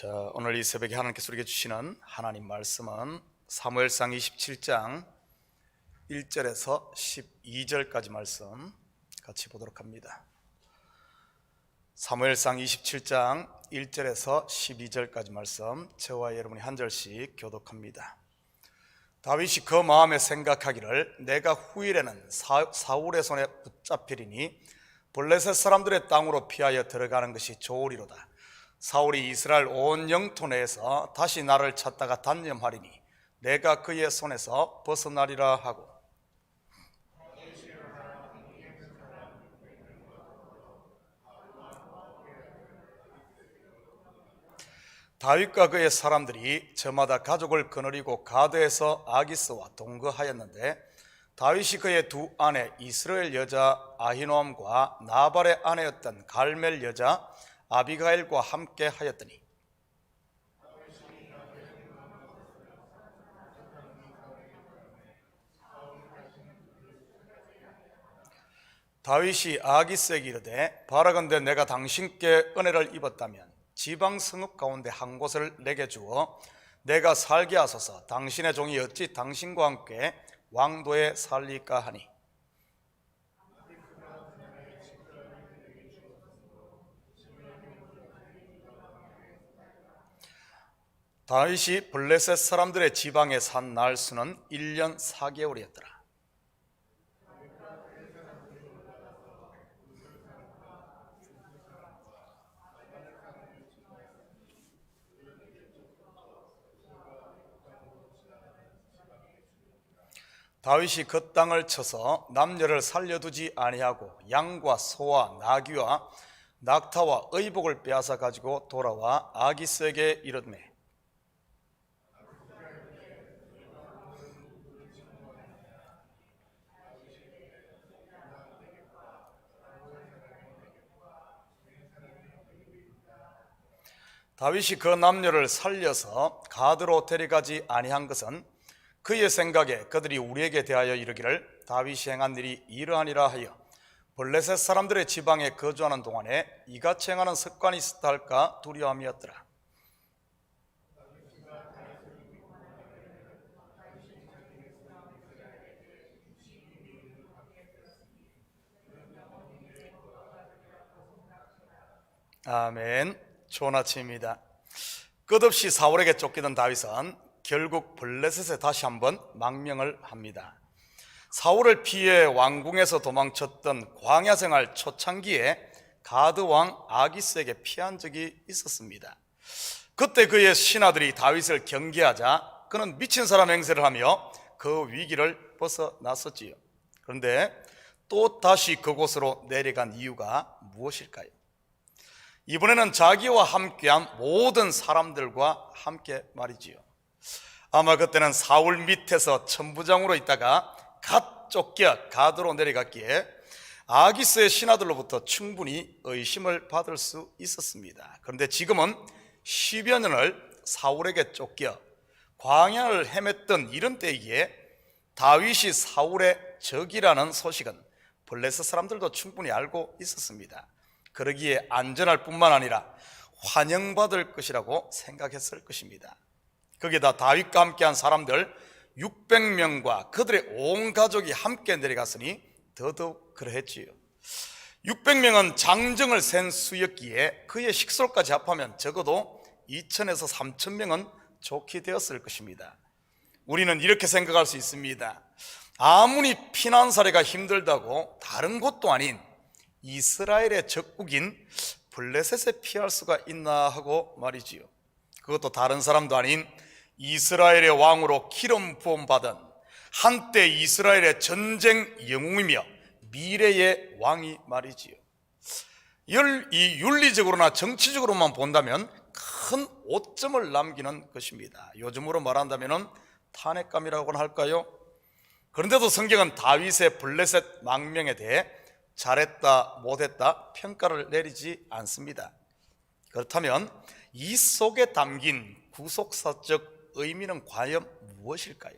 자, 오늘 이 새벽에 하나님께서 우리에게 주시는 하나님 말씀은 사무엘상 27장 1절에서 12절까지 말씀 같이 보도록 합니다. 사무엘상 27장 1절에서 12절까지 말씀 저와 여러분이 한 절씩 교독합니다. 다윗이 그 마음에 생각하기를 내가 후일에는 사, 사울의 손에 붙잡히리니 블레셋 사람들의 땅으로 피하여 들어가는 것이 좋으리로다. 사울이 이스라엘 온 영토 내에서 다시 나를 찾다가 단념하리니 내가 그의 손에서 벗어나리라 하고. 다윗과 그의 사람들이 저마다 가족을 거느리고 가드에서 아기스와 동거하였는데 다윗이 그의 두 아내 이스라엘 여자 아히노암과 나발의 아내였던 갈멜 여자 아비가일과 함께 하였더니 다윗이 아기스에게 이르되 바라건대 내가 당신께 은혜를 입었다면 지방 성읍 가운데 한 곳을 내게 주어 내가 살게 하소서. 당신의 종이 어찌 당신과 함께 왕도에 살리까 하니 다윗이 블레셋 사람들의 지방에 산 날수는 1년 4개월이었더라. 다윗이 그 땅을 쳐서 남녀를 살려두지 아니하고 양과 소와 나귀와 낙타와 의복을 빼앗아 가지고 돌아와 아기스에게 이르매 다윗이 그 남녀를 살려서 가드로 데려가지 아니한 것은 그의 생각에 그들이 우리에게 대하여 이르기를 다윗이 행한 일이 이러하니라 하여 블레셋 사람들의 지방에 거주하는 동안에 이같이 행하는 습관이 있었다 할까 두려움이었더라. 아멘 좋은 아침입니다 끝없이 사울에게 쫓기던 다윗은 결국 블레셋에 다시 한번 망명을 합니다. 사울을 피해 왕궁에서 도망쳤던 광야 생활 초창기에 가드 왕 아기스에게 피한 적이 있었습니다. 그때 그의 신하들이 다윗을 경계하자 그는 미친 사람 행세를 하며 그 위기를 벗어났었지요. 그런데 또 다시 그곳으로 내려간 이유가 무엇일까요? 이번에는 자기와 함께한 모든 사람들과 함께 말이지요. 아마 그때는 사울 밑에서 천부장으로 있다가 갓 쫓겨 가드로 내려갔기에 아기스의 신하들로부터 충분히 의심을 받을 수 있었습니다. 그런데 지금은 10여 년을 사울에게 쫓겨 광야를 헤맸던 이런 때이기에 다윗이 사울의 적이라는 소식은 블레셋 사람들도 충분히 알고 있었습니다. 그러기에 안전할 뿐만 아니라 환영받을 것이라고 생각했을 것입니다. 거기다 다윗과 함께한 사람들 600명과 그들의 온 가족이 함께 내려갔으니 더더욱 그러했지요. 600명은 장정을 센 수였기에 그의 식솔까지 합하면 적어도 2천에서 3천 명은 좋게 되었을 것입니다. 우리는 이렇게 생각할 수 있습니다. 아무리 피난 사례가 힘들다고 다른 곳도 아닌 이스라엘의 적국인 블레셋에 피할 수가 있나 하고 말이지요. 그것도 다른 사람도 아닌 이스라엘의 왕으로 기름 부음 받은 한때 이스라엘의 전쟁 영웅이며 미래의 왕이 말이지요. 이 윤리적으로나 정치적으로만 본다면 큰 오점을 남기는 것입니다. 요즘으로 말한다면 탄핵감이라고 할까요? 그런데도 성경은 다윗의 블레셋 망명에 대해 잘했다, 못했다 평가를 내리지 않습니다. 그렇다면 이 속에 담긴 구속사적 의미는 과연 무엇일까요?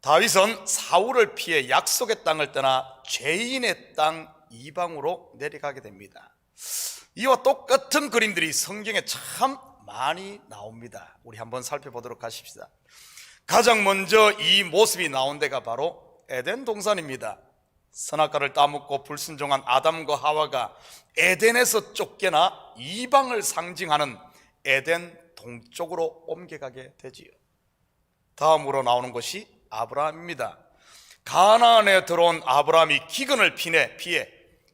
다윗은 사울을 피해 약속의 땅을 떠나 죄인의 땅 이방으로 내려가게 됩니다. 이와 똑같은 그림들이 성경에 참 많이 나옵니다. 우리 한번 살펴보도록 하십시다. 가장 먼저 이 모습이 나온 데가 바로 에덴 동산입니다. 선악과를 따먹고 불순종한 아담과 하와가 에덴에서 쫓겨나 이방을 상징하는 에덴 동쪽으로 옮겨가게 되지요. 다음으로 나오는 것이 아브라함입니다. 가나안에 들어온 아브라함이 기근을 피해 피해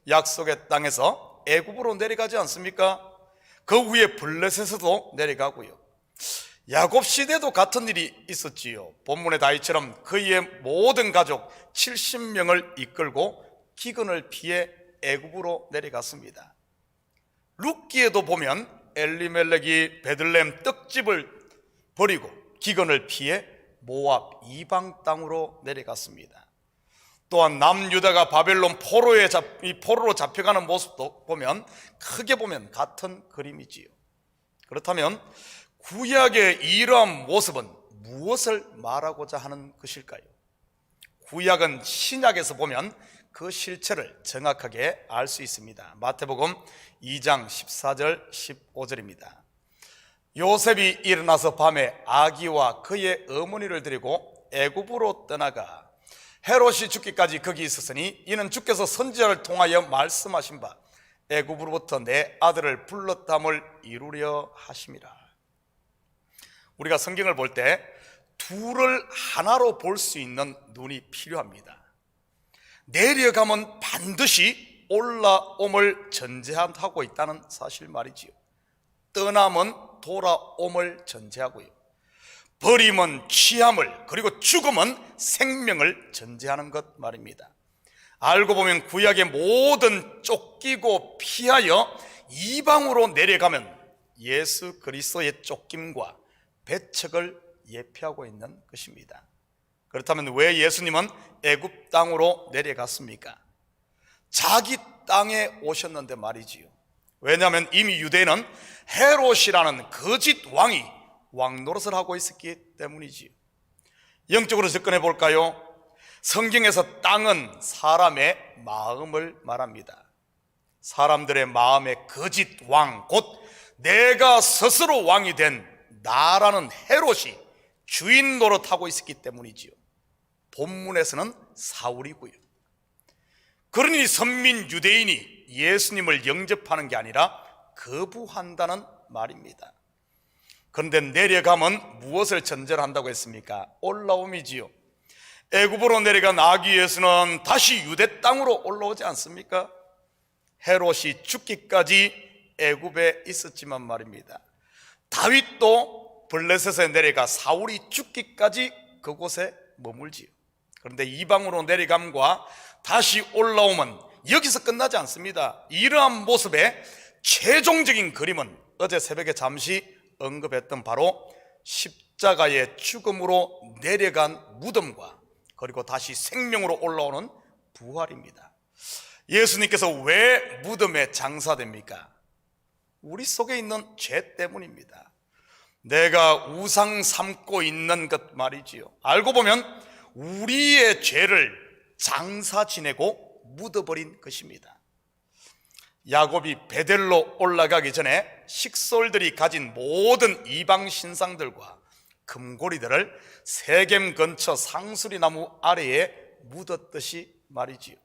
약속의 땅에서 애굽으로 내려가지 않습니까? 그 위에 블레셋에서도 내려가고요. 야곱 시대도 같은 일이 있었지요. 본문의 다이처럼 그의 모든 가족 70명을 이끌고 기근을 피해 애굽으로 내려갔습니다. 룻기에도 보면 엘리멜렉이 베들렘 떡집을 버리고 기근을 피해 모압 이방 땅으로 내려갔습니다. 또한 남유다가 바벨론 포로에 잡, 이 포로로 잡혀가는 모습도 보면 크게 보면 같은 그림이지요. 그렇다면 구약의 이러한 모습은 무엇을 말하고자 하는 것일까요? 구약은 신약에서 보면 그 실체를 정확하게 알 수 있습니다. 마태복음 2장 14절 15절입니다. 요셉이 일어나서 밤에 아기와 그의 어머니를 데리고 애굽으로 떠나가 헤롯이 죽기까지 거기 있었으니 이는 주께서 선지자를 통하여 말씀하신 바 애굽으로부터 내 아들을 불렀담을 이루려 하심이라. 우리가 성경을 볼 때 둘을 하나로 볼 수 있는 눈이 필요합니다. 내려가면 반드시 올라옴을 전제하고 있다는 사실 말이지요. 떠남은 돌아옴을 전제하고요. 버림은 취함을 그리고 죽음은 생명을 전제하는 것 말입니다. 알고 보면 구약의 모든 쫓기고 피하여 이방으로 내려가면 예수 그리스도의 쫓김과 배척을 예표하고 있는 것입니다. 그렇다면 왜 예수님은 애굽 땅으로 내려갔습니까? 자기 땅에 오셨는데 말이지요. 왜냐하면 이미 유대는 헤롯이라는 거짓 왕이 왕 노릇을 하고 있었기 때문이지요. 영적으로 접근해 볼까요? 성경에서 땅은 사람의 마음을 말합니다. 사람들의 마음의 거짓 왕, 곧 내가 스스로 왕이 된 나라는 헤롯이 주인 노릇하고 있었기 때문이지요. 본문에서는 사울이고요. 그러니 선민 유대인이 예수님을 영접하는 게 아니라 거부한다는 말입니다. 그런데 내려가면 무엇을 전제로 한다고 했습니까? 올라옴이지요. 애굽으로 내려간 아기 예수는 다시 유대 땅으로 올라오지 않습니까? 헤롯이 죽기까지 애굽에 있었지만 말입니다. 다윗도 블레셋에 내려가 사울이 죽기까지 그곳에 머물지요. 그런데 이방으로 내려감과 다시 올라오면 여기서 끝나지 않습니다. 이러한 모습의 최종적인 그림은 어제 새벽에 잠시 언급했던 바로 십자가의 죽음으로 내려간 무덤과 그리고 다시 생명으로 올라오는 부활입니다. 예수님께서 왜 무덤에 장사됩니까? 우리 속에 있는 죄 때문입니다. 내가 우상 삼고 있는 것 말이지요. 알고 보면 우리의 죄를 장사 지내고 묻어버린 것입니다. 야곱이 베델로 올라가기 전에 식솔들이 가진 모든 이방 신상들과 금고리들을 세겜 근처 상수리 나무 아래에 묻었듯이 말이지요.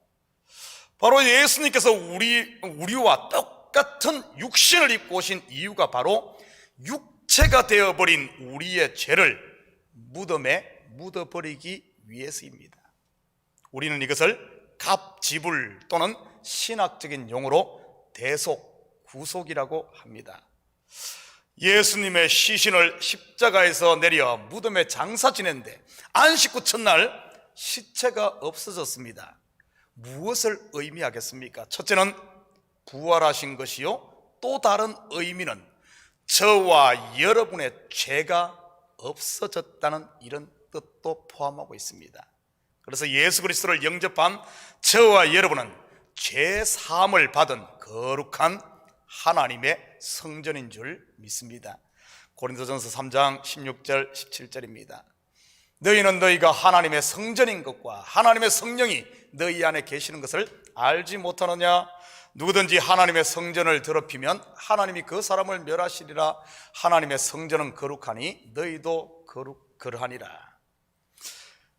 바로 예수님께서 우리 우리와 똑 같은 육신을 입고 오신 이유가 바로 육체가 되어버린 우리의 죄를 무덤에 묻어버리기 위해서입니다. 우리는 이것을 갑지불 또는 신학적인 용어로 대속, 구속이라고 합니다. 예수님의 시신을 십자가에서 내려 무덤에 장사 지냈는데 안식구 첫날 시체가 없어졌습니다. 무엇을 의미하겠습니까? 첫째는 부활하신 것이요. 또 다른 의미는 저와 여러분의 죄가 없어졌다는 이런 뜻도 포함하고 있습니다. 그래서 예수 그리스도를 영접한 저와 여러분은 죄 사함을 받은 거룩한 하나님의 성전인 줄 믿습니다. 고린도전서 3장 16절 17절입니다. 너희는 너희가 하나님의 성전인 것과 하나님의 성령이 너희 안에 계시는 것을 알지 못하느냐? 누구든지 하나님의 성전을 더럽히면 하나님이 그 사람을 멸하시리라 하나님의 성전은 거룩하니 너희도 거룩 그러하니라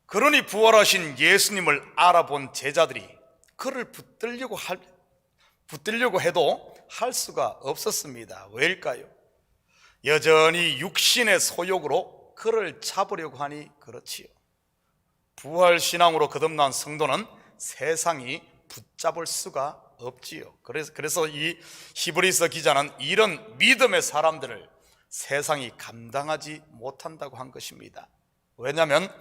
그러니 부활하신 예수님을 알아본 제자들이 그를 붙들려고 할 붙들려고 해도 할 수가 없었습니다. 왜일까요? 여전히 육신의 소욕으로 그를 잡으려고 하니 그렇지요. 부활 신앙으로 거듭난 성도는 세상이 붙잡을 수가 없지요. 그래서 그래서 이 히브리서 기자는 이런 믿음의 사람들을 세상이 감당하지 못한다고 한 것입니다. 왜냐하면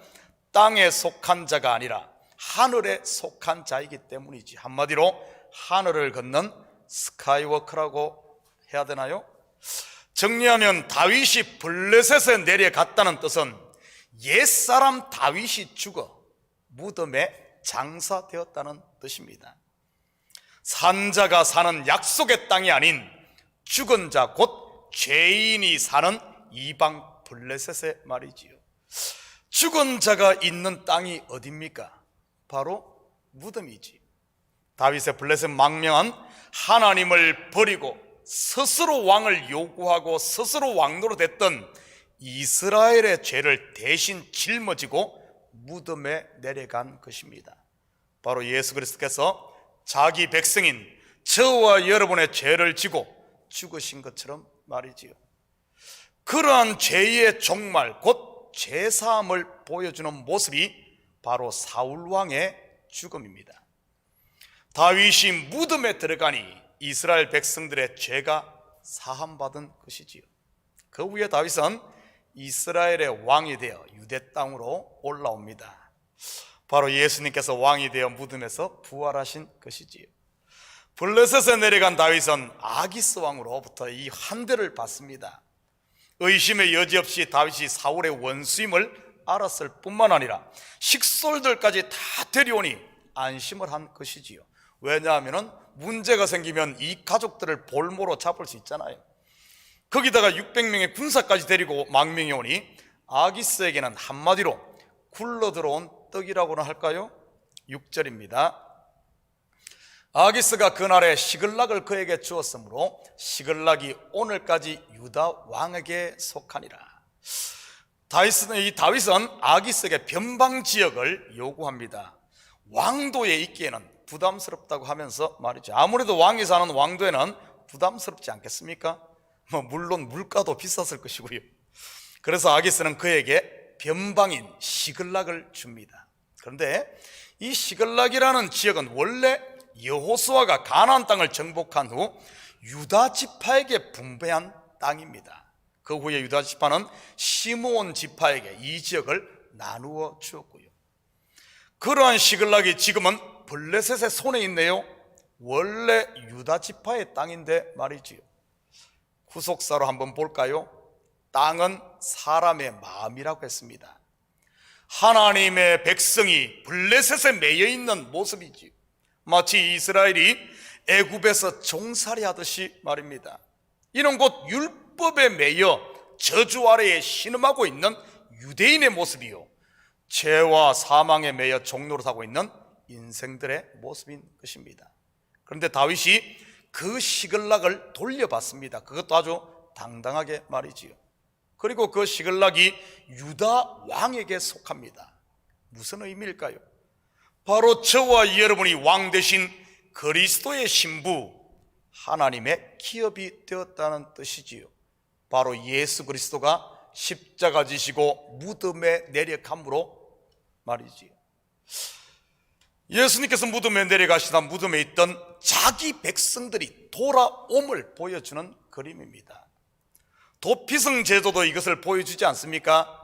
땅에 속한 자가 아니라 하늘에 속한 자이기 때문이지. 한마디로 하늘을 걷는 스카이워크라고 해야 되나요? 정리하면 다윗이 블레셋에 내려갔다는 뜻은 옛사람 다윗이 죽어 무덤에 장사되었다는 뜻입니다. 산자가 사는 약속의 땅이 아닌 죽은 자 곧 죄인이 사는 이방 블레셋의 말이지요. 죽은 자가 있는 땅이 어딥니까? 바로 무덤이지. 다윗의 블레셋 망명한 하나님을 버리고 스스로 왕을 요구하고 스스로 왕노로 됐던 이스라엘의 죄를 대신 짊어지고 무덤에 내려간 것입니다. 바로 예수 그리스도께서 자기 백성인 저와 여러분의 죄를 지고 죽으신 것처럼 말이지요. 그러한 죄의 종말 곧 죄사함을 보여주는 모습이 바로 사울 왕의 죽음입니다. 다윗이 무덤에 들어가니 이스라엘 백성들의 죄가 사함받은 것이지요. 그 후에 다윗은 이스라엘의 왕이 되어 유대 땅으로 올라옵니다. 바로 예수님께서 왕이 되어 무덤에서 부활하신 것이지요. 블레셋에 내려간 다윗은 아기스 왕으로부터 이 한대를 받습니다. 의심의 여지 없이 다윗이 사울의 원수임을 알았을 뿐만 아니라 식솔들까지 다 데려오니 안심을 한 것이지요. 왜냐하면 문제가 생기면 이 가족들을 볼모로 잡을 수 있잖아요. 거기다가 600명의 군사까지 데리고 망명해 오니 아기스에게는 한마디로 굴러 들어온 떡이라고나 할까요? 6절입니다. 아기스가 그날에 시글락을 그에게 주었으므로 시글락이 오늘까지 유다 왕에게 속하니라. 다윗은 이 다윗은 아기스에게 변방 지역을 요구합니다. 왕도에 있기에는 부담스럽다고 하면서 말이죠. 아무래도 왕이 사는 왕도에는 부담스럽지 않겠습니까? 뭐 물론 물가도 비쌌을 것이고요. 그래서 아기스는 그에게 변방인 시글락을 줍니다. 그런데 이 시글락이라는 지역은 원래 여호수아가 가나안 땅을 정복한 후 유다 지파에게 분배한 땅입니다. 그 후에 유다 지파는 시므온 지파에게 이 지역을 나누어 주었고요. 그러한 시글락이 지금은 블레셋의 손에 있네요. 원래 유다 지파의 땅인데 말이지요. 후속사로 한번 볼까요? 땅은 사람의 마음이라고 했습니다. 하나님의 백성이 블레셋에 매여 있는 모습이지요. 마치 이스라엘이 애굽에서 종살이 하듯이 말입니다. 이는 곧 율법에 매여 저주 아래에 신음하고 있는 유대인의 모습이요. 죄와 사망에 매여 종로를 하고 있는 인생들의 모습인 것입니다. 그런데 다윗이 그 시글락을 돌려받습니다. 그것도 아주 당당하게 말이지요. 그리고 그 시글락이 유다 왕에게 속합니다. 무슨 의미일까요? 바로 저와 여러분이 왕 대신 그리스도의 신부 하나님의 기업이 되었다는 뜻이지요. 바로 예수 그리스도가 십자가 지시고 무덤에 내려감으로 말이지요. 예수님께서 무덤에 내려가시다 무덤에 있던 자기 백성들이 돌아옴을 보여주는 그림입니다. 도피성 제도도 이것을 보여주지 않습니까?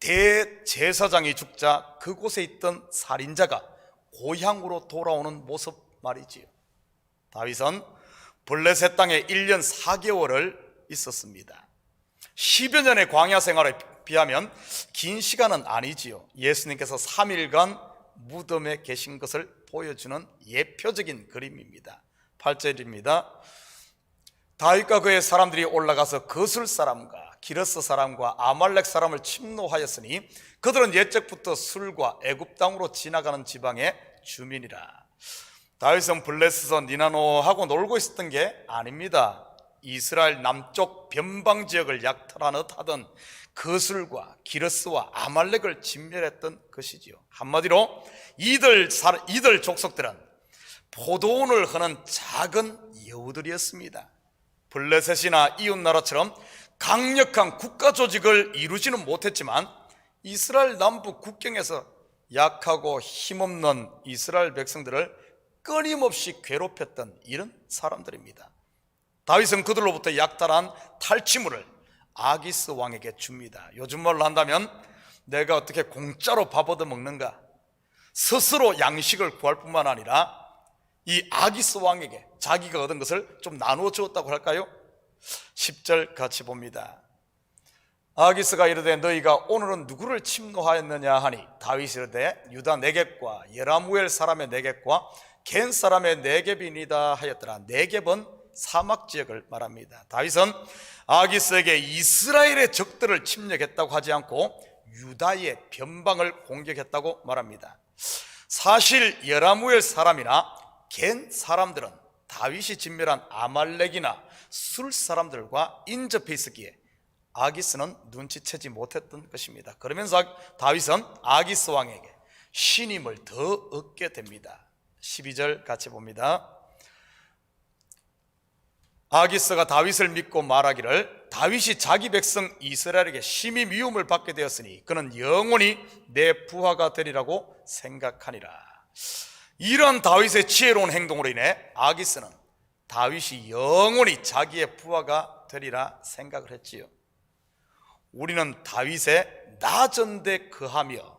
대제사장이 죽자 그곳에 있던 살인자가 고향으로 돌아오는 모습 말이지요. 다윗은 블레셋 땅에 1년 4개월을 있었습니다. 10여 년의 광야 생활에 비하면 긴 시간은 아니지요. 예수님께서 3일간 무덤에 계신 것을 보여주는 예표적인 그림입니다. 8절입니다. 다윗과 그의 사람들이 올라가서 거술 사람과 기르스 사람과 아말렉 사람을 침노하였으니 그들은 옛적부터 술과 애굽 땅으로 지나가는 지방의 주민이라. 다윗은 블레스서 니나노하고 놀고 있었던 게 아닙니다. 이스라엘 남쪽 변방 지역을 약탈하듯 하던 거술과 기르스와 아말렉을 진멸했던 것이지요. 한마디로 이들 사- 이들 족속들은 포도원을 허는 작은 여우들이었습니다. 블레셋이나 이웃 나라처럼 강력한 국가 조직을 이루지는 못했지만 이스라엘 남부 국경에서 약하고 힘없는 이스라엘 백성들을 끊임없이 괴롭혔던 이런 사람들입니다. 다윗은 그들로부터 약탈한 탈취물을 아기스 왕에게 줍니다. 요즘 말로 한다면 내가 어떻게 공짜로 밥 얻어 먹는가? 스스로 양식을 구할 뿐만 아니라 이 아기스 왕에게 자기가 얻은 것을 좀 나누어 주었다고 할까요? 10절 같이 봅니다. 아기스가 이르되 너희가 오늘은 누구를 침노하였느냐 하니 다윗이 이르되 유다 네겝과 예라무엘 사람의 네겝과 겐 사람의 네겝이니다 하였더라 네겝은 사막 지역을 말합니다 다윗은 아기스에게 이스라엘의 적들을 침략했다고 하지 않고 유다의 변방을 공격했다고 말합니다 사실 예라무엘 사람이나 겐 사람들은 다윗이 진멸한 아말렉이나 술 사람들과 인접해 있었기에 아기스는 눈치채지 못했던 것입니다. 그러면서 다윗은 아기스 왕에게 신임을 더 얻게 됩니다. 12절 같이 봅니다. 아기스가 다윗을 믿고 말하기를 다윗이 자기 백성 이스라엘에게 심히 미움을 받게 되었으니 그는 영원히 내 부하가 되리라고 생각하니라. 이런 다윗의 지혜로운 행동으로 인해 아기스는 다윗이 영원히 자기의 부하가 되리라 생각을 했지요. 우리는 다윗의 나전대 그하며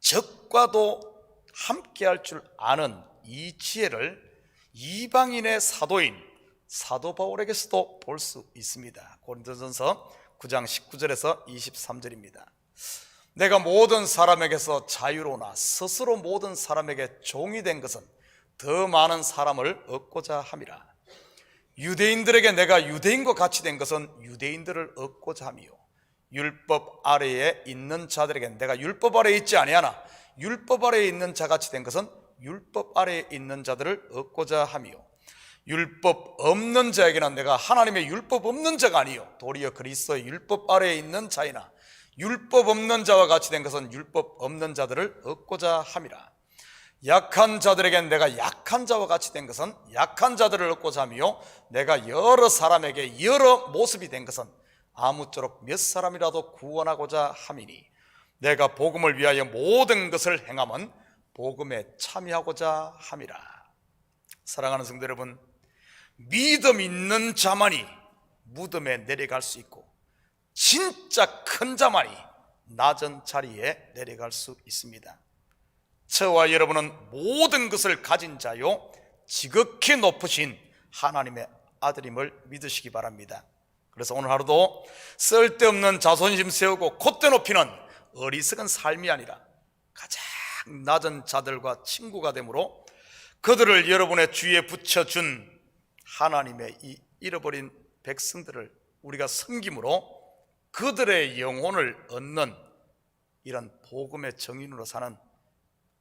적과도 함께할 줄 아는 이 지혜를 이방인의 사도인 사도 바울에게서도 볼 수 있습니다. 고린도전서 9장 19절에서 23절입니다. 내가 모든 사람에게서 자유로나 스스로 모든 사람에게 종이 된 것은 더 많은 사람을 얻고자 함이라. 유대인들에게 내가 유대인과 같이 된 것은 유대인들을 얻고자 함이요. 율법 아래에 있는 자들에게 내가 율법 아래에 있지 아니하나 율법 아래에 있는 자같이 된 것은 율법 아래에 있는 자들을 얻고자 함이요 율법 없는 자에게는 내가 하나님의 율법 없는 자가 아니요 도리어 그리스도의 율법 아래에 있는 자이나 율법 없는 자와 같이 된 것은 율법 없는 자들을 얻고자 함이라. 약한 자들에겐 내가 약한 자와 같이 된 것은 약한 자들을 얻고자 함이요. 내가 여러 사람에게 여러 모습이 된 것은 아무쪼록 몇 사람이라도 구원하고자 함이니 내가 복음을 위하여 모든 것을 행함은 복음에 참여하고자 함이라. 사랑하는 성도 여러분 믿음 있는 자만이 무덤에 내려갈 수 있고 진짜 큰 자만이 낮은 자리에 내려갈 수 있습니다. 저와 여러분은 모든 것을 가진 자요 지극히 높으신 하나님의 아들임을 믿으시기 바랍니다. 그래서 오늘 하루도 쓸데없는 자존심 세우고 콧대 높이는 어리석은 삶이 아니라 가장 낮은 자들과 친구가 되므로 그들을 여러분의 주위에 붙여준 하나님의 이 잃어버린 백성들을 우리가 섬김으로 그들의 영혼을 얻는 이런 복음의 정인으로 사는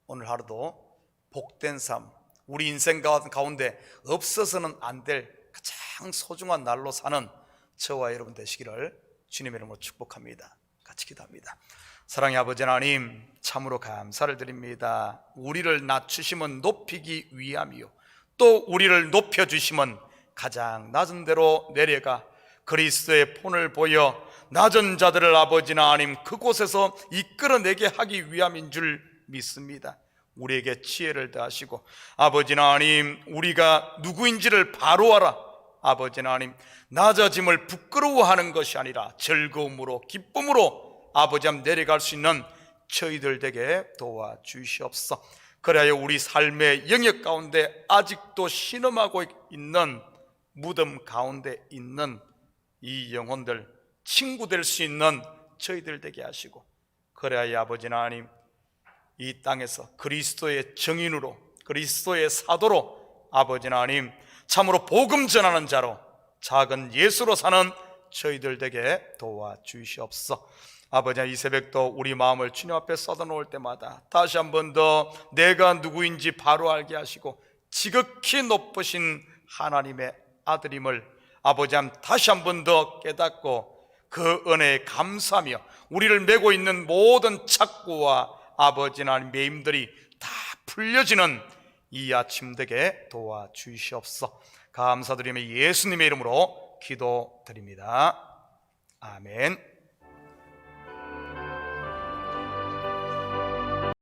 오늘 하루도 복된 삶, 우리 인생 가운데 없어서는 안 될 가장 소중한 날로 사는 저와 여러분 되시기를 주님의 이름으로 축복합니다. 같이 기도합니다. 사랑의 아버지 하나님, 참으로 감사를 드립니다. 우리를 낮추심은 높이기 위함이요. 또 우리를 높여주심은 가장 낮은 데로 내려가 그리스도의 본을 보여 낮은 자들을 아버지나 하나님 그곳에서 이끌어내게 하기 위함인 줄 믿습니다. 우리에게 지혜를 더하시고 아버지나 하나님 우리가 누구인지를 바로 알아 아버지 하나님 낮아짐을 부끄러워하는 것이 아니라 즐거움으로 기쁨으로 아버지 함 내려갈 수 있는 저희들 되게 도와주시옵소서 그래야 우리 삶의 영역 가운데 아직도 신음하고 있는 무덤 가운데 있는 이 영혼들 친구 될 수 있는 저희들 되게 하시고 그래야 아버지 하나님 이 땅에서 그리스도의 정인으로 그리스도의 사도로 아버지 하나님 참으로 복음 전하는 자로 작은 예수로 사는 저희들 되게 도와주시옵소서. 아버지 이 새벽도 우리 마음을 주님 앞에 쏟아놓을 때마다 다시 한 번 더 내가 누구인지 바로 알게 하시고 지극히 높으신 하나님의 아들임을 아버지 한 다시 한 번 더 깨닫고 그 은혜에 감사하며 우리를 메고 있는 모든 착고와 아버지 하나님 매임들이 다 풀려지는 이 아침 되게 도와주시옵소서 감사드리며 예수님의 이름으로 기도드립니다. 아멘